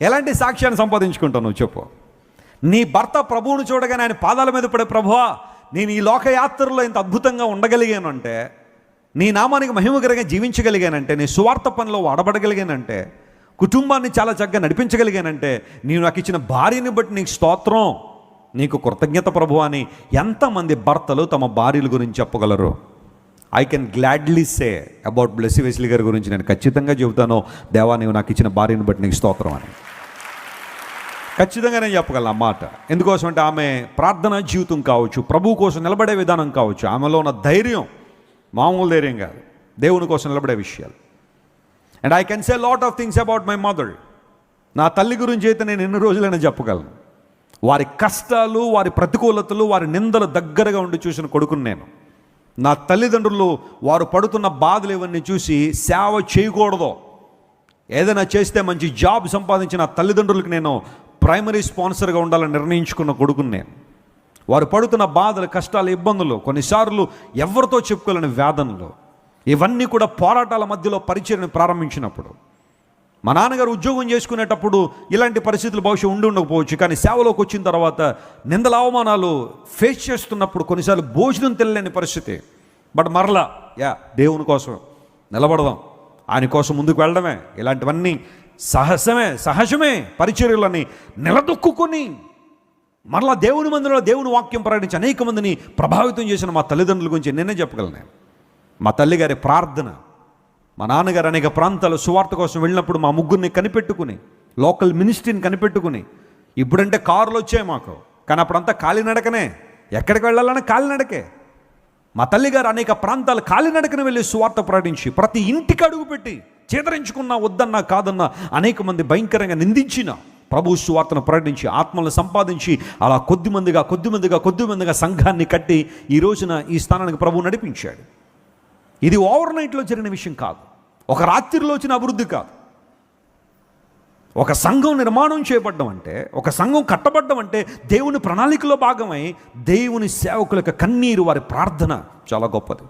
ఎలాంటి సాక్ష్యాన్ని సంపాదించుకుంటావు నువ్వు చెప్పు. నీ భర్త ప్రభువును చూడగానే ఆయన పాదాల మీద పడే ప్రభువా నేను ఈ లోకయాత్రలో ఇంత అద్భుతంగా ఉండగలిగాను అంటే నీ నామానికి మహిమకరంగా జీవించగలిగానంటే నీ సువార్త పనిలో వాడబడగలిగానంటే కుటుంబాన్ని చాలా చక్కగా నడిపించగలిగానంటే నేను నాకు ఇచ్చిన భార్యని బట్టి నీకు స్తోత్రం నీకు కృతజ్ఞత ప్రభు అని ఎంతమంది భర్తలు తమ భార్యల గురించి చెప్పగలరు? I can gladly say about Blessy Wesley గారి గురించి నేను ఖచ్చితంగా చెబుతాను దేవా నీవు నాకు ఇచ్చిన భార్యను బట్టి నీకు స్తోత్రం అని. ఖచ్చితంగా నేను చెప్పగలను మాట. ఎందుకోసం అంటే ఆమె ప్రార్థనా జీవితం కావచ్చు ప్రభు కోసం నిలబడే విధానం కావచ్చు ఆమెలో ఉన్న ధైర్యం మామూలు ధైర్యం కాదు. దేవుని కోసం నిలబడే విషయాలు. And I can say lot of things about my mother నా తల్లి గురించి అయితే నేను ఎన్ని రోజులైనా చెప్పగలను. వారి కష్టాలు వారి ప్రతికూలతలు వారి నిందలు దగ్గరగా ఉండి చూసిన కొడుకుని నేను. నా తల్లిదండ్రులు వారు పడుతున్న బాధలు ఇవన్నీ చూసి సేవ చేయకూడదు. ఏదైనా చేస్తే మంచి జాబ్ సంపాదించిన తల్లిదండ్రులకు నేను ప్రైమరీ స్పాన్సర్గా ఉండాలని నిర్ణయించుకున్న కొడుకుని నేను. వారు పడుతున్న బాధలు కష్టాలు ఇబ్బందులు కొన్నిసార్లు ఎవరితో చెప్పుకోలేని వేదనలు. ఇవన్నీ కూడా పోరాటాల మధ్యలో పరిచయం ప్రారంభించినప్పుడు. మా నాన్నగారు ఉద్యోగం చేసుకునేటప్పుడు ఇలాంటి పరిస్థితులు బహుశా ఉండి ఉండకపోవచ్చు. కానీ సేవలోకి వచ్చిన తర్వాత నిందల అవమానాలు ఫేస్ చేస్తున్నప్పుడు కొన్నిసార్లు భోజనం తెలియని పరిస్థితి. బట్ మరలా యా దేవుని కోసం నిలబడదాం. ఆయన కోసం ముందుకు వెళ్ళడమే. ఇలాంటివన్నీ సహజమే సహజమే పరిచర్యలని నిలదొక్కుని మరలా దేవుని మందిలో దేవుని వాక్యం ప్రకటించి అనేక మందిని ప్రభావితం చేసిన మా తల్లిదండ్రుల గురించి నేనే చెప్పగలను. మా తల్లిగారి ప్రార్థన మా నాన్నగారు అనేక ప్రాంతాలు సువార్త కోసం వెళ్ళినప్పుడు మా ముగ్గురిని కనిపెట్టుకుని లోకల్ మినిస్ట్రీని కనిపెట్టుకుని ఇప్పుడంటే కారులు వచ్చాయి మాకు. కానీ అప్పుడంతా కాలినడకనే ఎక్కడికి వెళ్ళాలన్నా కాలినడకే మా తల్లిగారు అనేక ప్రాంతాలు కాలినడకన వెళ్ళి సువార్త ప్రకటించి ప్రతి ఇంటికి అడుగుపెట్టి చేదరించుకున్నా వద్దన్నా కాదన్నా అనేక మంది భయంకరంగా నిందించిన ప్రభు సువార్తను ప్రకటించి ఆత్మలను సంపాదించి అలా కొద్ది మందిగా కొద్దిమందిగా కొద్ది మందిగా సంఘాన్ని కట్టి ఈ రోజున ఈ స్థానానికి ప్రభు నడిపించాడు. ఇది ఓవర్ నైట్లో జరిగిన విషయం కాదు. ఒక రాత్రిలో వచ్చిన అభివృద్ధి కాదు. ఒక సంఘం నిర్మాణం చేయబడ్డం అంటే ఒక సంఘం కట్టబడ్డం అంటే దేవుని ప్రణాళికలో భాగమై దేవుని సేవకుల యొక్క కన్నీరు వారి ప్రార్థన చాలా గొప్పది.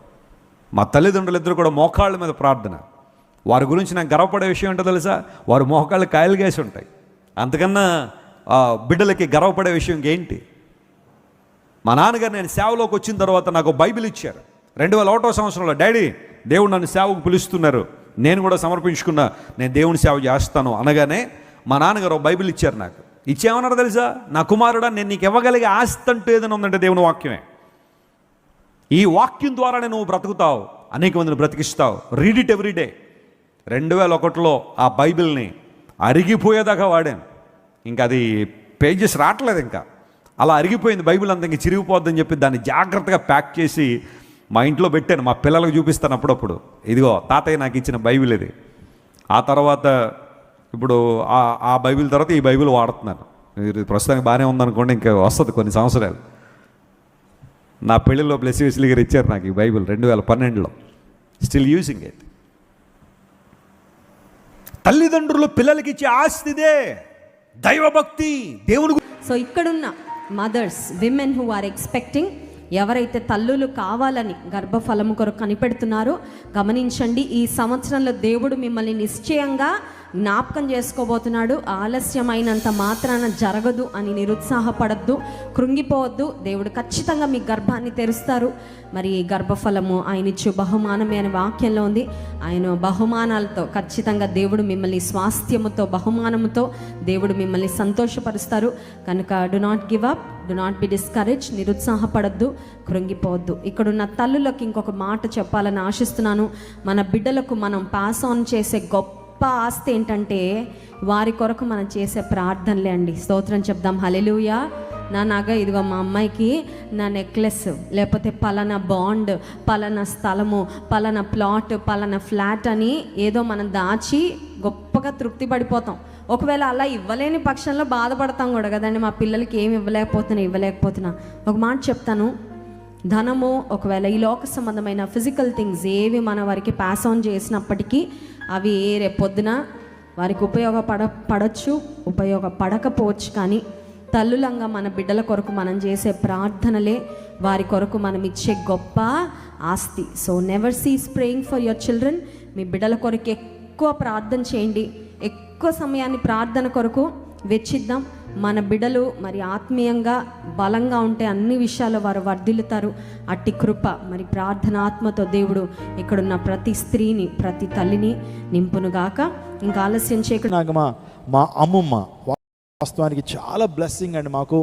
మా తల్లిదండ్రులు ఇద్దరు కూడా మోకాళ్ళ మీద ప్రార్థన. వారి గురించి నాకు గర్వపడే విషయం ఏంటో తెలుసా? వారు మోకాళ్ళు కాయలు గేసి ఉంటాయి. అంతకన్నా బిడ్డలకి గర్వపడే విషయం ఏంటి మా నాన్నగారు నేను సేవలోకి వచ్చిన తర్వాత నాకు బైబిల్ ఇచ్చారు. రెండు వేల ఒకటో సంవత్సరంలో డాడీ దేవుడు నన్ను సేవకు పిలుస్తున్నారు. నేను కూడా సమర్పించుకున్నా. నేను దేవుని సేవ చేస్తాను. అనగానే మా నాన్నగారు బైబిల్ ఇచ్చారు నాకు. ఇచ్చేమన్నారు తెలుసా? నా కుమారుడా నేను నీకు ఇవ్వగలిగే ఆస్తి అంటూ ఏదైనా ఉందంటే దేవుని వాక్యమే. ఈ వాక్యం ద్వారానే నువ్వు బ్రతుకుతావు. అనేక మందిని బ్రతికిస్తావు. Read it every day. రెండు వేల ఒకటిలో ఆ బైబిల్ని అరిగిపోయేదాకా వాడాను. ఇంకా అది పేజెస్ రావట్లేదు ఇంకా. అలా అరిగిపోయింది బైబిల్ అంత ఇంక చిరిగిపోద్దని చెప్పి దాన్ని జాగ్రత్తగా ప్యాక్ చేసి మా ఇంట్లో పెట్టాను. మా పిల్లలకు చూపిస్తాను అప్పుడప్పుడు. ఇదిగో తాతయ్య నాకు ఇచ్చిన బైబిల్ ఇది. ఆ తర్వాత ఇప్పుడు ఆ బైబిల్ తర్వాత ఈ బైబిల్ వాడుతున్నాను. మీరు ప్రస్తుతానికి బాగానే ఉందనుకోండి ఇంకా వస్తుంది కొన్ని సంవత్సరాలు. నా పెళ్ళిలో బ్లెస్ విస్లీ గారు ఇచ్చారు నాకు ఈ బైబిల్ రెండు వేల పన్నెండులో. స్టిల్ యూజింగ్ ఇట్ తల్లిదండ్రులు పిల్లలకి ఇచ్చే ఆస్తిదే దైవభక్తి దేవుని సో ఇక్కడున్న mothers women who are expecting ఎవరైతే తల్లులు కావాలని గర్భఫలము కొరకు కనిపెడుతున్నారో గమనించండి ఈ సంవత్సరంలో దేవుడు మిమ్మల్ని నిశ్చయంగా జ్ఞాపకం చేసుకోబోతున్నాడు. ఆలస్యమైనంత మాత్రాన జరగదు అని నిరుత్సాహపడద్దు కృంగిపోవద్దు. దేవుడు ఖచ్చితంగా మీ గర్భాన్ని తెరుస్తారు. మరి ఈ గర్భఫలము ఆయన ఇచ్చే బహుమానమే అనే వాక్యంలో ఉంది. ఆయన బహుమానాలతో ఖచ్చితంగా దేవుడు మిమ్మల్ని స్వాస్థ్యముతో బహుమానముతో దేవుడు మిమ్మల్ని సంతోషపరుస్తారు. కనుక do not give up do not be discourage నిరుత్సాహపడద్దు కృంగిపోవద్దు. ఇక్కడున్న తల్లులకు ఇంకొక మాట చెప్పాలని ఆశిస్తున్నాను. మన బిడ్డలకు మనం పాస్ ఆన్ చేసే గొప్ప ఆస్తి ఏంటంటే వారి కొరకు మనం చేసే ప్రార్థనలే అండి. స్తోత్రం చెప్దాం. హలెలుయా నా నగ ఇదిగో మా అమ్మాయికి నా నెక్లెస్ లేకపోతే పలానా బాండ్ పలానా స్థలము పలానా ప్లాట్ పలానా ఫ్లాట్ అని ఏదో మనం దాచి గొప్పగా తృప్తి పడిపోతాం ఒకవేళ అలా ఇవ్వలేని పక్షంలో బాధపడతాం కూడా కదండి. మా పిల్లలకి ఏమి ఇవ్వలేకపోతున్నా ఇవ్వలేకపోతున్నా. ఒక మాట చెప్తాను. ధనము ఒకవేళ ఈ లోక సంబంధమైన ఫిజికల్ థింగ్స్ ఏవి మన వారికి పాస్ ఆన్ చేసినప్పటికీ అవి రేపొద్దున వారికి ఉపయోగపడ పడచ్చు ఉపయోగపడకపోవచ్చు. కానీ తల్లులంగా మన బిడ్డల కొరకు మనం చేసే ప్రార్థనలే వారి కొరకు మనం ఇచ్చే గొప్ప ఆస్తి. So never cease praying for your children మీ బిడ్డల కొరకు ఎక్కువ ప్రార్థన చేయండి. ఎక్కువ ఎక్కువ సమయాన్ని ప్రార్థన కొరకు వెచ్చిద్దాం. మన బిడలు మరి ఆత్మీయంగా బలంగా ఉంటే అన్ని విషయాలు వారు వర్ధిల్లుతారు. అట్టి కృప మరి ప్రార్థనాత్మతో దేవుడు ఇక్కడున్న ప్రతి స్త్రీని ప్రతి తల్లిని నింపునుగాక ఇంకా ఆలస్యం చేయకుండా మా అమ్మమ్మ వాస్తవానికి చాలా బ్లెస్సింగ్ అండి మాకు.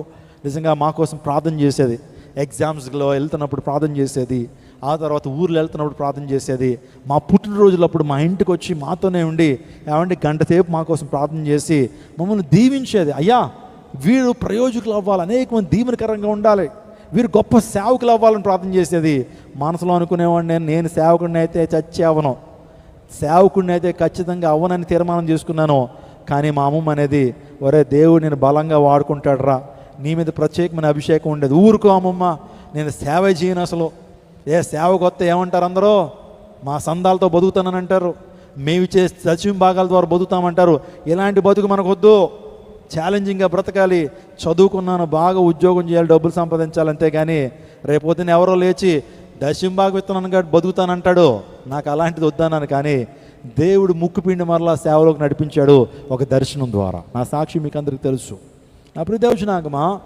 నిజంగా మా కోసం ప్రార్థన చేసేది. ఎగ్జామ్స్లో వెళ్తున్నప్పుడు ప్రార్థన చేసేది ఆ తర్వాత ఊర్లో వెళ్తున్నప్పుడు ప్రార్థన చేసేది. మా పుట్టినరోజులప్పుడు మా ఇంటికి వచ్చి మాతోనే ఉండి ఏమంటే గంట సేపు మా కోసం ప్రార్థన చేసి మమ్మల్ని దీవించేది. అయ్యా వీరు ప్రయోజకులు అవ్వాలి అనేక మంది దీవెనకరంగా ఉండాలి. వీరు గొప్ప సేవకులు అవ్వాలని ప్రార్థన చేసేది. మనసులో అనుకునేవాడిని నేను సేవకుడిని అయితే చచ్చే అవను సేవకుడిని అయితే ఖచ్చితంగా అవ్వనని తీర్మానం చేసుకున్నాను. కానీ మా అమ్మమ్మ అనేది ఒరే దేవుడు నేను బలంగా వాడుకుంటాడురా. నీ మీద ప్రత్యేకమైన అభిషేకం ఉండేది. ఊరుకో అమ్మమ్మా నేను సేవ చేయను అసలు. ఏ సేవ కొత్త ఏమంటారు అందరూ? మా సందాలతో బతుకుతానని అంటారు. మేము ఇచ్చే సచివం భాగాల ద్వారా బతుకుతామంటారు. ఇలాంటి బతుకు మనకొద్దు. ఛాలెంజింగ్గా బ్రతకాలి. చదువుకున్నాను బాగా ఉద్యోగం చేయాలి డబ్బులు సంపాదించాలి అంతేగాని రేపొద్దున ఎవరో లేచి దశంబాగ విత్తనాన్ని కాబట్టి బతుకుతానంటాడు. నాకు అలాంటిది వద్దన్నాను కానీ దేవుడు ముక్కుపిండి మరలా సేవలోకి నడిపించాడు ఒక దర్శనం ద్వారా. నా సాక్షి మీకు అందరికీ తెలుసు. నా ప్రియదేవచనాగమా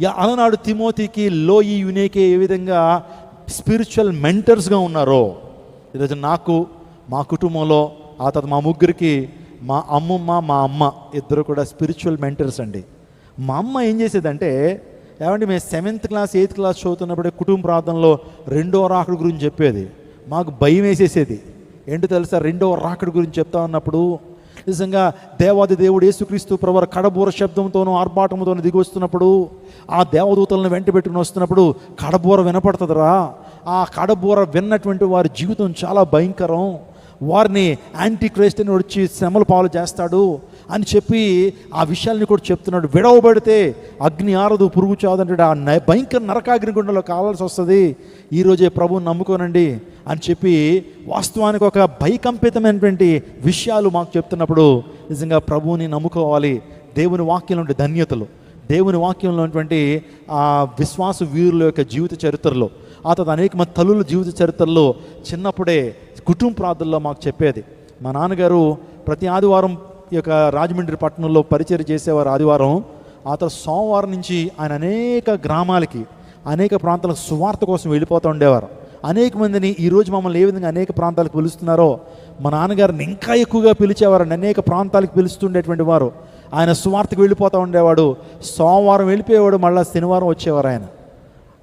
యా అలనాడు తిమోతికి లోయి యునేకి ఏ విధంగా స్పిరిచువల్ మెంటర్స్గా ఉన్నారో ఈరోజు నాకు మా కుటుంబంలో ఆ తర్వాత మా ముగ్గురికి మా అమ్మమ్మ మా అమ్మ ఇద్దరు కూడా స్పిరిచువల్ మెంటర్స్ అండి. మా అమ్మ ఏం చేసేదంటే ఏమంటే మేము సెవెంత్ క్లాస్ ఎయిత్ క్లాస్ చదువుతున్నప్పుడే కుటుంబ ప్రార్థనలో రెండో రాకడి గురించి చెప్పేది. మాకు భయం వేసేసేది. ఏంటో తెలుసా? రెండో రాకుడి గురించి చెప్తా ఉన్నప్పుడు నిజంగా దేవాది దేవుడు యేసుక్రీస్తు ప్రవర కడబూర శబ్దంతోనూ ఆర్భాటంతోనూ దిగి వస్తున్నప్పుడు ఆ దేవదూతలను వెంట పెట్టుకుని వస్తున్నప్పుడు కడబూర వినపడుతుందిరా? ఆ కడబూర విన్నటువంటి వారి జీవితం చాలా భయంకరం. వారిని యాంటీ క్రైస్ట్ అని వచ్చి శ్రమలు పాలు చేస్తాడు అని చెప్పి ఆ విషయాల్ని కూడా చెప్తున్నాడు. విడవబడితే అగ్ని ఆరదు పురుగు చాదంటాడు ఆ భయంకర నరకాగ్ని గుండెలో కావాల్సి వస్తుంది. ఈరోజే ప్రభువుని నమ్ముకోనండి అని చెప్పి వాస్తవానికి ఒక భయకంపితమైనటువంటి విషయాలు మాకు చెప్తున్నప్పుడు నిజంగా ప్రభువుని నమ్ముకోవాలి. దేవుని వాక్యంలో ఉండే ధన్యతలు. దేవుని వాక్యంలో ఉన్నటువంటి ఆ విశ్వాస వీరుల యొక్క జీవిత చరిత్రలో. ఆ తర్వాత అనేక మంది తల్లుల జీవిత చరిత్రలో చిన్నప్పుడే కుటుంబ ప్రార్థనలో మాకు చెప్పేది. మా నాన్నగారు ప్రతి ఆదివారం ఈ యొక్క రాజమండ్రి పట్టణంలో పరిచయం చేసేవారు ఆదివారం. ఆ తర్వాత సోమవారం నుంచి ఆయన అనేక గ్రామాలకి అనేక ప్రాంతాలకు సువార్త కోసం వెళ్ళిపోతూ ఉండేవారు. అనేక మందిని ఈరోజు మమ్మల్ని ఏ విధంగా అనేక ప్రాంతాలకు పిలుస్తున్నారో మా నాన్నగారిని ఇంకా ఎక్కువగా పిలిచేవారని అనేక ప్రాంతాలకు పిలుస్తుండేటువంటి వారు. ఆయన సువార్తకు వెళ్ళిపోతూ ఉండేవాడు. సోమవారం వెళ్ళిపోయేవాడు మళ్ళీ శనివారం వచ్చేవారు ఆయన.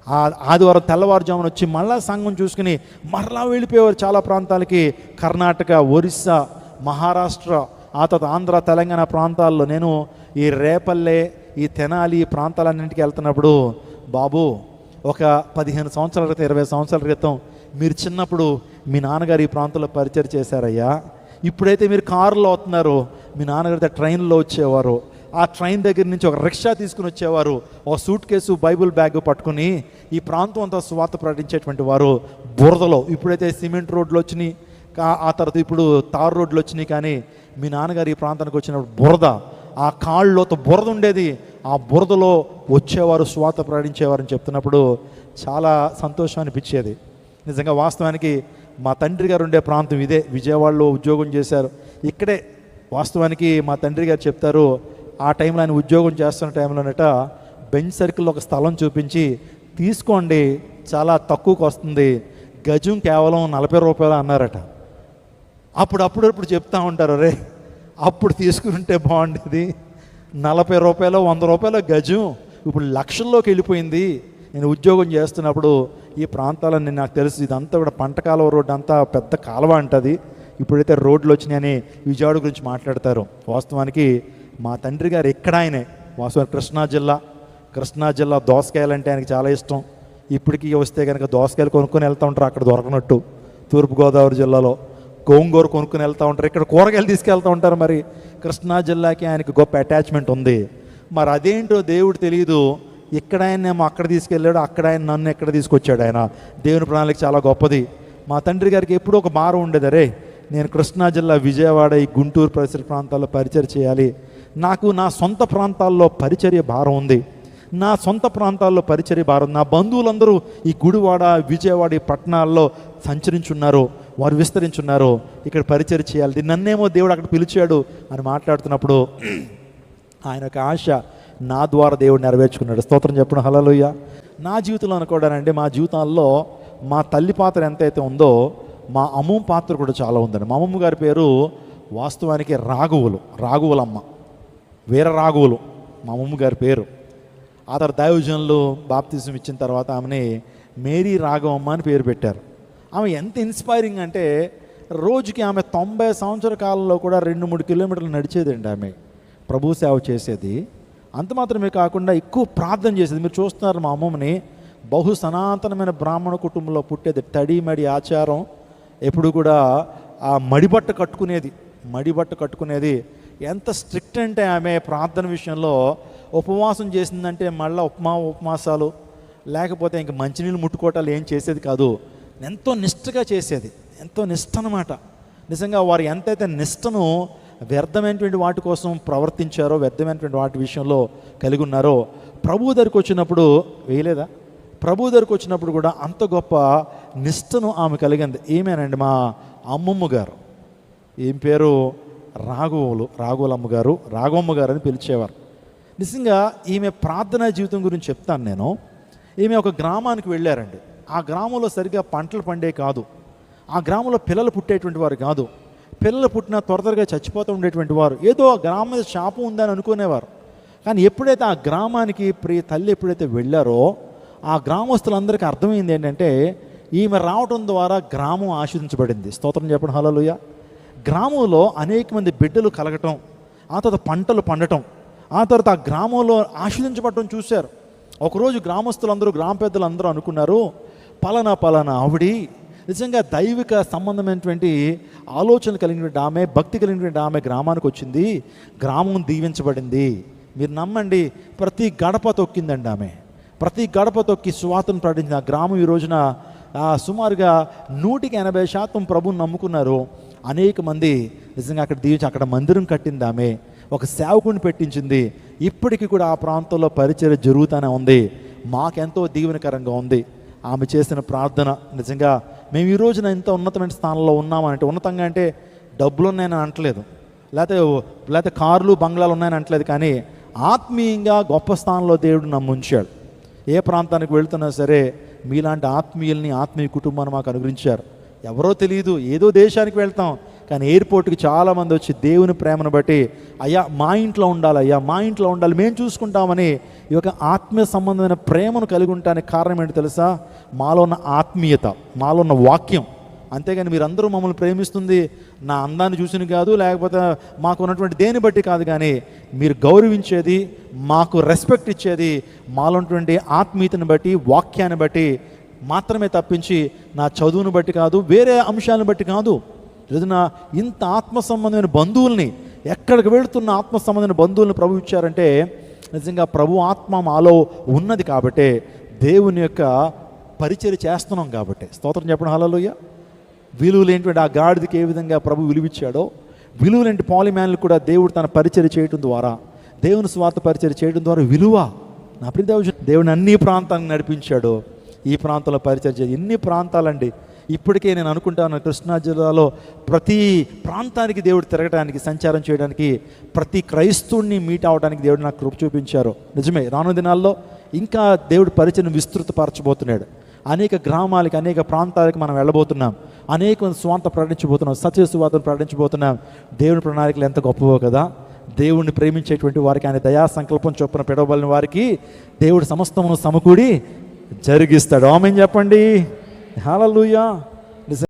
ఆ ఆదివారం తెల్లవారుజామున వచ్చి మళ్ళా సంఘం చూసుకుని మరలా వెళ్ళిపోయేవారు చాలా ప్రాంతాలకి. కర్ణాటక ఒరిస్సా మహారాష్ట్ర ఆ తర్వాత ఆంధ్ర తెలంగాణ ప్రాంతాల్లో. నేను ఈ రేపల్లె ఈ తెనాలి ఈ ప్రాంతాలన్నింటికి వెళ్తున్నప్పుడు బాబు ఒక పదిహేను సంవత్సరాల క్రితం ఇరవై సంవత్సరాల క్రితం మీరు చిన్నప్పుడు మీ నాన్నగారు ఈ ప్రాంతంలో పరిచయం చేశారయ్యా. ఇప్పుడైతే మీరు కారులో అవుతున్నారు. మీ నాన్నగారితో ట్రైన్లో వచ్చేవారు. ఆ ట్రైన్ దగ్గర నుంచి ఒక రిక్షా తీసుకుని వచ్చేవారు. ఒక సూట్ కేసు బైబుల్ బ్యాగ్ పట్టుకుని ఈ ప్రాంతం అంతా స్వార్థ ప్రకటించేటువంటి వారు బురదలో. ఇప్పుడైతే సిమెంట్ రోడ్లు వచ్చినాయి. కా- ఆ తర్వాత ఇప్పుడు తారు రోడ్లు వచ్చినాయి కానీ మీ నాన్నగారు ఈ ప్రాంతానికి వచ్చినప్పుడు బురద ఆ కాళ్ళలోతో బురద ఉండేది. ఆ బురదలో వచ్చేవారు స్వాత ప్రకటించేవారని చెప్తున్నప్పుడు చాలా సంతోషం అనిపించేది. నిజంగా వాస్తవానికి మా తండ్రి గారు ఉండే ప్రాంతం ఇదే. విజయవాడలో ఉద్యోగం చేశారు. ఇక్కడే వాస్తవానికి మా తండ్రి గారు చెప్తారు ఆ టైంలో ఆయన ఉద్యోగం చేస్తున్న టైంలోనట బెంచ్ సర్కిల్లో ఒక స్థలం చూపించి తీసుకోండి చాలా తక్కువకు వస్తుంది గజం కేవలం నలభై రూపాయలు అన్నారట. అప్పుడు అప్పుడప్పుడు చెప్తా ఉంటారు రే అప్పుడు తీసుకుంటే బాగుండేది. నలభై రూపాయలు వంద రూపాయల గజం. ఇప్పుడు లక్షల్లోకి వెళ్ళిపోయింది. నేను ఉద్యోగం చేస్తున్నప్పుడు ఈ ప్రాంతాలన్నీ నాకు తెలుసు. ఇదంతా కూడా పంట కాలువ రోడ్డు అంతా పెద్ద కాలువ అంటది. ఇప్పుడైతే రోడ్లు వచ్చినాయని విజయవాడ గురించి మాట్లాడతారు. వాస్తవానికి మా తండ్రి గారు ఎక్కడ ఆయనే వాస్తవానికి కృష్ణా జిల్లా కృష్ణా జిల్లా దోసకాయలు అంటే ఆయనకి చాలా ఇష్టం. ఇప్పటికీ వస్తే కనుక దోసకాయలు కొనుక్కొని వెళ్తూ ఉంటారు అక్కడ దొరకనట్టు. తూర్పుగోదావరి జిల్లాలో గోంగూర కొనుక్కుని వెళ్తూ ఉంటారు. ఇక్కడ కూరగాయలు తీసుకెళ్తూ ఉంటారు మరి. కృష్ణా జిల్లాకి ఆయనకి గొప్ప అటాచ్మెంట్ ఉంది. మరి అదేంటో దేవుడు తెలియదు ఇక్కడ ఆయన ఏమో అక్కడ తీసుకెళ్ళాడు అక్కడ ఆయన నన్ను ఎక్కడ తీసుకొచ్చాడు ఆయన. దేవుని ప్రణాళిక చాలా గొప్పది. మా తండ్రి గారికి ఎప్పుడూ ఒక మారు ఉండేది. అరే నేను కృష్ణా జిల్లా విజయవాడ ఈ గుంటూరు పరిసర ప్రాంతాల్లో పరిచయం చేయాలి. నాకు నా సొంత ప్రాంతాల్లో పరిచర్య భారం ఉంది. నా సొంత ప్రాంతాల్లో పరిచర్య భారం. నా బంధువులందరూ ఈ గుడివాడ విజయవాడ పట్టణాల్లో సంచరించున్నారు వారు విస్తరించున్నారు. ఇక్కడ పరిచర్ చేయాలి. నన్నేమో దేవుడు అక్కడ పిలిచాడు అని మాట్లాడుతున్నప్పుడు ఆయన యొక్క ఆశ నా ద్వారా దేవుడు నెరవేర్చుకున్నాడు. స్తోత్రం చెప్పడం హలలుయ్య నా జీవితంలో అనుకోవడానండి మా జీవితాల్లో మా తల్లి పాత్ర ఎంతైతే ఉందో మా అమ్మమ్మ పాత్ర కూడా చాలా ఉందండి. మా అమ్మమ్మ గారి పేరు వాస్తవానికి రాఘవులు రాఘవులమ్మ. వీరరాఘవులు మా అమ్మమ్మ గారి పేరు. ఆ తర్వాత దైవజనులు బాప్తిజం ఇచ్చిన తర్వాత ఆమెని మేరీ రాఘవమ్మ అని పేరు పెట్టారు. ఆమె ఎంత ఇన్స్పైరింగ్ అంటే రోజుకి ఆమె తొంభై సంవత్సర కాలంలో కూడా రెండు మూడు కిలోమీటర్లు నడిచేదండి ఆమె. ప్రభు సేవ చేసేది. అంత మాత్రమే కాకుండా ఎక్కువ ప్రార్థన చేసేది. మీరు చూస్తున్నారు మా అమ్మమ్మని. బహు సనాతనమైన బ్రాహ్మణ కుటుంబంలో పుట్టేది. తడి మడి ఆచారం. ఎప్పుడు కూడా ఆ మడిబట్ట కట్టుకునేది. మడిబట్ట కట్టుకునేది. ఎంత స్ట్రిక్ట్ అంటే ఆమె ప్రార్థన విషయంలో ఉపవాసం చేసిందంటే మళ్ళీ ఉపమా ఉపమాసాలు లేకపోతే ఇంక మంచినీళ్ళు ముట్టుకోవటాలు ఏం చేసేది కాదు. ఎంతో నిష్ఠగా చేసేది. ఎంతో నిష్ఠ అనమాట నిజంగా వారు ఎంతైతే నిష్టను వ్యర్థమైనటువంటి వాటి కోసం ప్రవర్తించారో వ్యర్థమైనటువంటి వాటి విషయంలో కలిగి ఉన్నారో ప్రభు దగ్గరికి వచ్చినప్పుడు వేయలేదా? ప్రభు దగ్గరికి వచ్చినప్పుడు కూడా అంత గొప్ప నిష్టను ఆమె కలిగింది. ఏమేనండి మా అమ్మమ్మ గారు? ఏం పేరు? రాఘవులు రాఘవులమ్మ గారు రాఘవమ్మ గారు అని పిలిచేవారు. నిజంగా ఈమె ప్రార్థనా జీవితం గురించి చెప్తాను నేను. ఈమె ఒక గ్రామానికి వెళ్ళారండి. ఆ గ్రామంలో సరిగ్గా పంటలు పండే కాదు. ఆ గ్రామంలో పిల్లలు పుట్టేటువంటి వారు కాదు. పిల్లలు పుట్టిన త్వర త్వరగా చచ్చిపోతూ ఉండేటువంటి వారు. ఏదో ఆ గ్రామం మీద శాపం ఉందని అనుకునేవారు. కానీ ఎప్పుడైతే ఆ గ్రామానికి ప్రియ తల్లి ఎప్పుడైతే వెళ్ళారో ఆ గ్రామస్తులందరికీ అర్థమైంది ఏంటంటే ఈమె రావటం ద్వారా గ్రామం ఆశీర్దించబడింది స్తోత్రం చెప్పడం. హలోలుయ గ్రామంలో అనేక మంది బిడ్డలు కలగటం ఆ తర్వాత పంటలు పండటం ఆ తర్వాత ఆ గ్రామంలో ఆశ్రదించబడటం చూశారు. ఒకరోజు గ్రామస్తులందరూ గ్రామ పెద్దలు అందరూ అనుకున్నారు పలానా పలానా ఆవిడి నిజంగా దైవిక సంబంధమైనటువంటి ఆలోచన కలిగినటువంటి ఆమె భక్తి కలిగినటువంటి ఆమె గ్రామానికి వచ్చింది గ్రామం దీవించబడింది. మీరు నమ్మండి ప్రతి గడప తొక్కిందండి ఆమె. ప్రతి గడప తొక్కి సువార్తను ప్రకటించిన ఆ గ్రామం ఈ రోజున సుమారుగా నూటికి ఎనభై శాతం ప్రభుని నమ్ముకున్నారు. అనేక మంది నిజంగా అక్కడ దీవించి అక్కడ మందిరం కట్టింది ఆమె ఒక సేవకుని పెట్టించింది. ఇప్పటికీ కూడా ఆ ప్రాంతంలో పరిచయం జరుగుతూనే ఉంది. మాకెంతో దీవెనకరంగా ఉంది. ఆమె చేసిన ప్రార్థన నిజంగా మేము ఈ రోజున ఇంత ఉన్నతమైన స్థానంలో ఉన్నామంటే ఉన్నతంగా అంటే డబ్బులు ఉన్నాయని అనట్లేదు. లేకపోతే లేకపోతే కార్లు బంగ్లాలు ఉన్నాయని అనట్లేదు కానీ ఆత్మీయంగా గొప్ప స్థానంలో దేవుడు నమ్ముంచాడు ఉంచాడు. ఏ ప్రాంతానికి వెళ్తున్నా సరే మీలాంటి ఆత్మీయుల్ని ఆత్మీయ కుటుంబాన్ని మాకు అనుగ్రహించారు. ఎవరో తెలియదు ఏదో దేశానికి వెళ్తాం. కానీ ఎయిర్పోర్ట్కి చాలామంది వచ్చి దేవుని ప్రేమను బట్టి అయ్యా మా ఇంట్లో ఉండాలి అయ్యా మా ఇంట్లో ఉండాలి మేము చూసుకుంటామని ఈ యొక్క ఆత్మీయ సంబంధమైన ప్రేమను కలిగి ఉండటానికి కారణం ఏంటి తెలుసా? మాలో ఉన్న ఆత్మీయత మాలో ఉన్న వాక్యం. అంతేగాని మీరందరూ మమ్మల్ని ప్రేమిస్తుంది నా అందాన్ని చూసిన కాదు లేకపోతే మాకు ఉన్నటువంటి దేని బట్టి కాదు కానీ మీరు గౌరవించేది మాకు రెస్పెక్ట్ ఇచ్చేది మాలో ఉన్నటువంటి ఆత్మీయతను బట్టి వాక్యాన్ని బట్టి మాత్రమే తప్పించి నా చదువును బట్టి కాదు వేరే అంశాలను బట్టి కాదు. రోజున ఇంత ఆత్మ సంబంధమైన బంధువుల్ని ఎక్కడికి వెళుతున్న ఆత్మ సంబంధమైన బంధువుల్ని ప్రభు ఇచ్చారంటే నిజంగా ప్రభు ఆత్మ మాలో ఉన్నది కాబట్టే దేవుని యొక్క పరిచయ చేస్తున్నాం కాబట్టి. స్తోత్రం చెప్పడం హలోయ ఏంటంటే ఆ గాడిదకి ఏ విధంగా ప్రభు విలువిచ్చాడో విలువలేంటి పాలిమ్యాన్లు కూడా దేవుడు తన పరిచయం చేయడం ద్వారా దేవుని స్వార్థ పరిచయం చేయడం ద్వారా విలువ. నా ప్రియ దేవుడు దేవుని అన్ని ప్రాంతాన్ని నడిపించాడు. ఈ ప్రాంతంలో పరిచయం చేయాలి ఎన్ని ప్రాంతాలండి. ఇప్పటికే నేను అనుకుంటాను కృష్ణా జిల్లాలో ప్రతి ప్రాంతానికి దేవుడు తిరగడానికి సంచారం చేయడానికి ప్రతి క్రైస్తవుడిని మీట్ అవడానికి దేవుడు నాకు కృప చూపించారు. నిజమే రాను దినాల్లో ఇంకా దేవుడు పరిచయం విస్తృతపరచబోతున్నాడు. అనేక గ్రామాలకి అనేక ప్రాంతాలకి మనం వెళ్ళబోతున్నాం. అనేక మంది స్వార్థ ప్రకటించబోతున్నాం సత్యసువార్తను ప్రకటించబోతున్నాం. దేవుని ప్రణాళికలు ఎంత గొప్పవో కదా. దేవుణ్ణి ప్రేమించేటువంటి వారికి ఆయన దయా సంకల్పం చొప్పున పిడవబలిన వారికి దేవుడు సమస్తమును సమకూడి జరిగిస్తాడు. ఆమెన్ చెప్పండి. హల్లెలూయా.